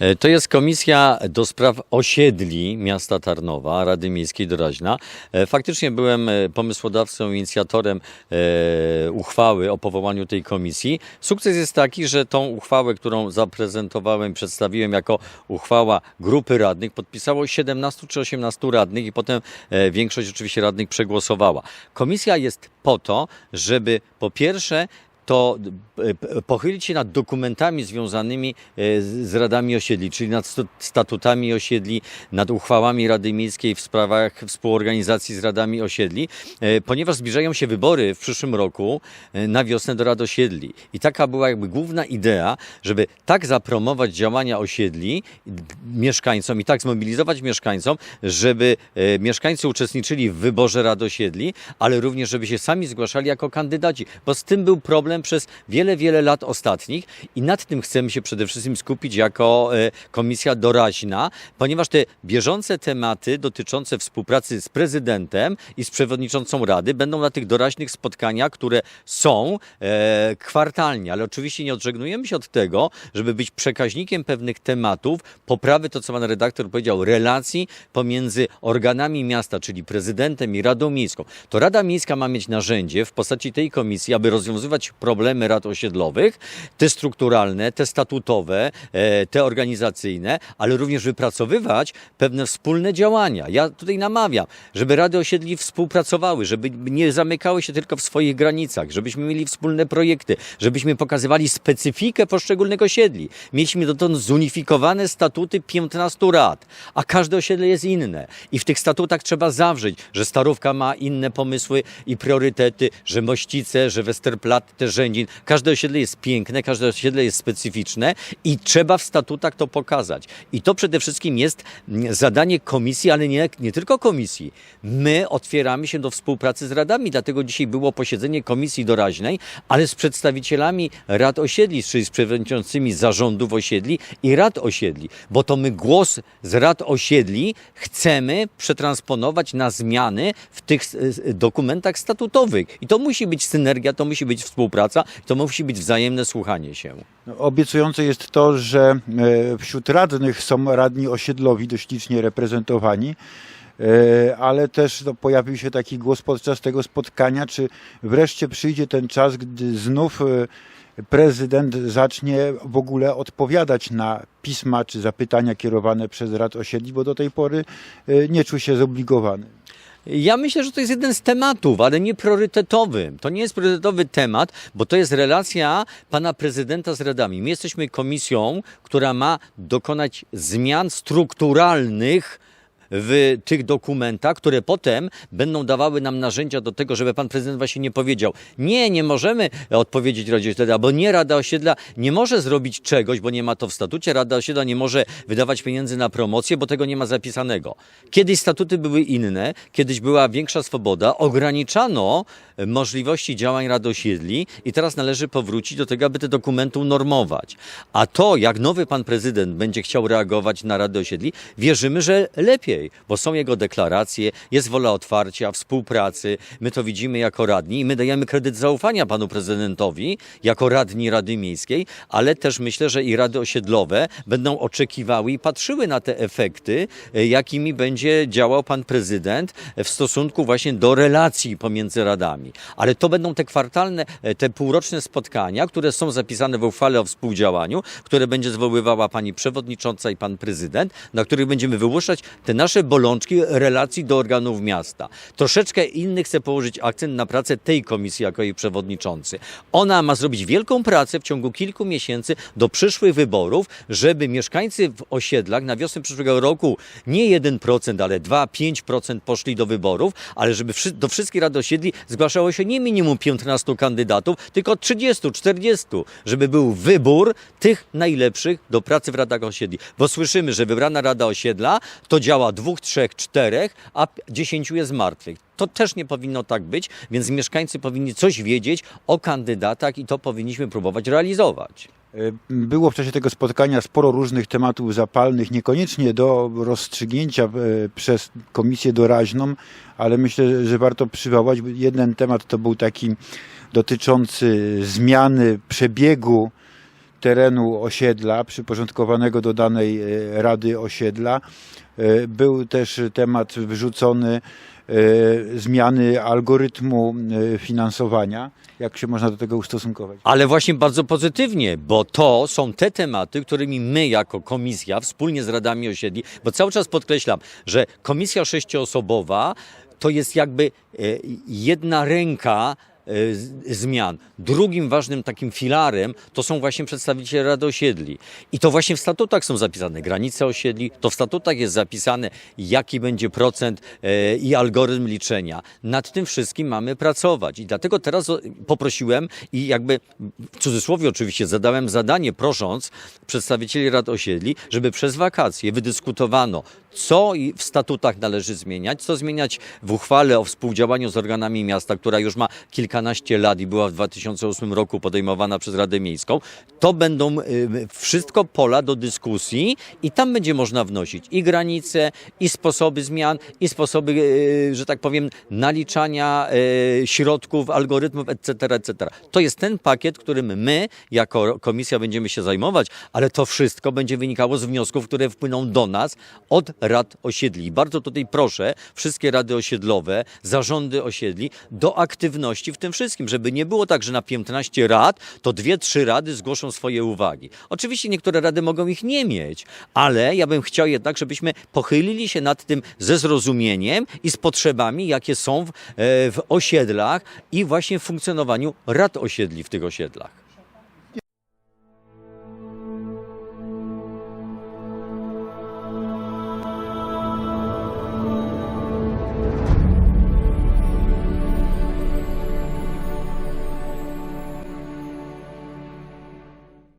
E, To jest Komisja do Spraw Osiedli Miasta Tarnowa, Rady Miejskiej Doraźna. E, Faktycznie byłem e, pomysłodawcą, inicjatorem uchwały o powołaniu tej komisji. Sukces jest taki, że tą uchwałę, którą zaprezentowałem, przedstawiłem jako uchwała grupy radnych, podpisało 17 czy 18 radnych i potem większość oczywiście radnych przegłosowała. Komisja jest po to, żeby po pierwsze to e, pochylić się nad dokumentami związanymi e, z radami osiedli, czyli nad statutami osiedli, nad uchwałami Rady Miejskiej w sprawach współorganizacji z radami osiedli, e, ponieważ zbliżają się wybory w przyszłym roku na wiosnę do rad osiedli. I taka była jakby główna idea, żeby tak zapromować działania osiedli mieszkańcom i tak zmobilizować mieszkańcom, żeby mieszkańcy uczestniczyli w wyborze rad osiedli, ale również żeby się sami zgłaszali jako kandydaci, bo z tym był problem przez wiele, wiele lat ostatnich i nad tym chcemy się przede wszystkim skupić jako e, komisja doraźna, ponieważ te bieżące tematy dotyczące współpracy z prezydentem i z przewodniczącą rady będą na tych doraźnych spotkaniach, które są e, kwartalnie, ale oczywiście nie odżegnujemy się od tego, żeby być przekaźnikiem pewnych tematów, poprawy, to co pan redaktor powiedział, relacji pomiędzy organami miasta, czyli prezydentem i Radą Miejską. To Rada Miejska ma mieć narzędzie w postaci tej komisji, aby rozwiązywać problemy rad osiedlowych, te strukturalne, te statutowe, e, te organizacyjne, ale również wypracowywać pewne wspólne działania. Ja tutaj namawiam, żeby rady osiedli współpracowały, żeby nie zamykały się tylko w swoich granicach, żebyśmy mieli wspólne projekty, żebyśmy pokazywali specyfikę poszczególnych osiedli. Mieliśmy dotąd zunifikowane statuty 15 rad, a każde osiedle jest inne. I w tych statutach trzeba zawrzeć, że Starówka ma inne pomysły i priorytety, że Mościce, że Westerplatte, Rzędzin. Każde osiedle jest piękne, każde osiedle jest specyficzne i trzeba w statutach to pokazać. I to przede wszystkim jest mm, zadanie komisji, ale nie, nie tylko komisji. My otwieramy się do współpracy z radami, dlatego dzisiaj było posiedzenie komisji doraźnej, ale z przedstawicielami rad osiedli, czyli z przewodniczącymi zarządów osiedli i rad osiedli, bo to my głos z rad osiedli chcemy przetransponować na zmiany w tych s- s- dokumentach statutowych. I to musi być synergia, to musi być współpraca, to musi być wzajemne słuchanie się. No, Obiecujące jest to, że e, wśród radnych są radni osiedlowi dość licznie reprezentowani, e, ale też no, pojawił się taki głos podczas tego spotkania, czy wreszcie przyjdzie ten czas, gdy znów e, prezydent zacznie w ogóle odpowiadać na pisma czy zapytania kierowane przez rad osiedli, bo do tej pory nie czuł się zobligowany. Ja myślę, że to jest jeden z tematów, ale nie priorytetowy. To nie jest priorytetowy temat, bo to jest relacja pana prezydenta z radami. My jesteśmy komisją, która ma dokonać zmian strukturalnych w tych dokumentach, które potem będą dawały nam narzędzia do tego, żeby pan prezydent właśnie nie powiedział, nie, nie możemy odpowiedzieć Radzie Osiedla, bo nie Rada Osiedla nie może zrobić czegoś, bo nie ma to w statucie, Rada Osiedla nie może wydawać pieniędzy na promocję, bo tego nie ma zapisanego. Kiedyś statuty były inne, kiedyś była większa swoboda, ograniczano możliwości działań Rad Osiedli i teraz należy powrócić do tego, aby te dokumenty unormować. A to, jak nowy pan prezydent będzie chciał reagować na Radę Osiedli, wierzymy, że lepiej, bo są jego deklaracje, jest wola otwarcia, współpracy. My to widzimy jako radni i my dajemy kredyt zaufania panu prezydentowi jako radni Rady Miejskiej, ale też myślę, że i rady osiedlowe będą oczekiwały i patrzyły na te efekty, e, jakimi będzie działał pan prezydent w stosunku właśnie do relacji pomiędzy radami. Ale to będą te kwartalne, e, te półroczne spotkania, które są zapisane w uchwale o współdziałaniu, które będzie zwoływała pani przewodnicząca i pan prezydent, na których będziemy wyłuszczać te nasze bolączki relacji do organów miasta. Troszeczkę inny chcę położyć akcent na pracę tej komisji jako jej przewodniczący. Ona ma zrobić wielką pracę w ciągu kilku miesięcy do przyszłych wyborów, żeby mieszkańcy w osiedlach na wiosnę przyszłego roku nie 1%, ale 2-5% poszli do wyborów, ale żeby do wszystkich rad osiedli zgłaszało się nie minimum 15 kandydatów, tylko 30-40, żeby był wybór tych najlepszych do pracy w radach osiedli. Bo słyszymy, że wybrana rada osiedla to działa dwóch, trzech, czterech, a dziesięciu jest martwych. To też nie powinno tak być, więc mieszkańcy powinni coś wiedzieć o kandydatach i to powinniśmy próbować realizować. E, Było w czasie tego spotkania sporo różnych tematów zapalnych, niekoniecznie do rozstrzygnięcia e, przez komisję doraźną, ale myślę, że warto przywołać. Jeden temat to był taki dotyczący zmiany przebiegu terenu osiedla przyporządkowanego do danej e, rady osiedla. E, Był też temat wyrzucony e, zmiany algorytmu finansowania. Jak się można do tego ustosunkować? Ale właśnie bardzo pozytywnie, bo to są te tematy, którymi my jako komisja wspólnie z radami osiedli, bo cały czas podkreślam, że komisja sześcioosobowa to jest jakby jedna ręka zmian. Drugim ważnym takim filarem to są właśnie przedstawiciele Rady Osiedli. I to właśnie w statutach są zapisane granice osiedli, to w statutach jest zapisane jaki będzie procent e, i algorytm liczenia. Nad tym wszystkim mamy pracować. I dlatego teraz poprosiłem i jakby w cudzysłowie oczywiście zadałem zadanie prosząc przedstawicieli Rad Osiedli, żeby przez wakacje wydyskutowano co w statutach należy zmieniać, co zmieniać w uchwale o współdziałaniu z organami miasta, która już ma kilkanaście lat i była w 2008 roku podejmowana przez Radę Miejską. To będą y, wszystko pola do dyskusji i tam będzie można wnosić i granice, i sposoby zmian, i sposoby, y, że tak powiem, naliczania y, środków, algorytmów, etc., etc. To jest ten pakiet, którym my, jako komisja, będziemy się zajmować, ale to wszystko będzie wynikało z wniosków, które wpłyną do nas od rad osiedli. Bardzo tutaj proszę wszystkie rady osiedlowe, zarządy osiedli do aktywności w tym wszystkim, żeby nie było tak, że na 15 rad to dwie, trzy rady zgłoszą swoje uwagi. Oczywiście niektóre rady mogą ich nie mieć, ale ja bym chciał jednak, żebyśmy pochylili się nad tym ze zrozumieniem i z potrzebami, jakie są w, e, w osiedlach i właśnie w funkcjonowaniu rad osiedli w tych osiedlach.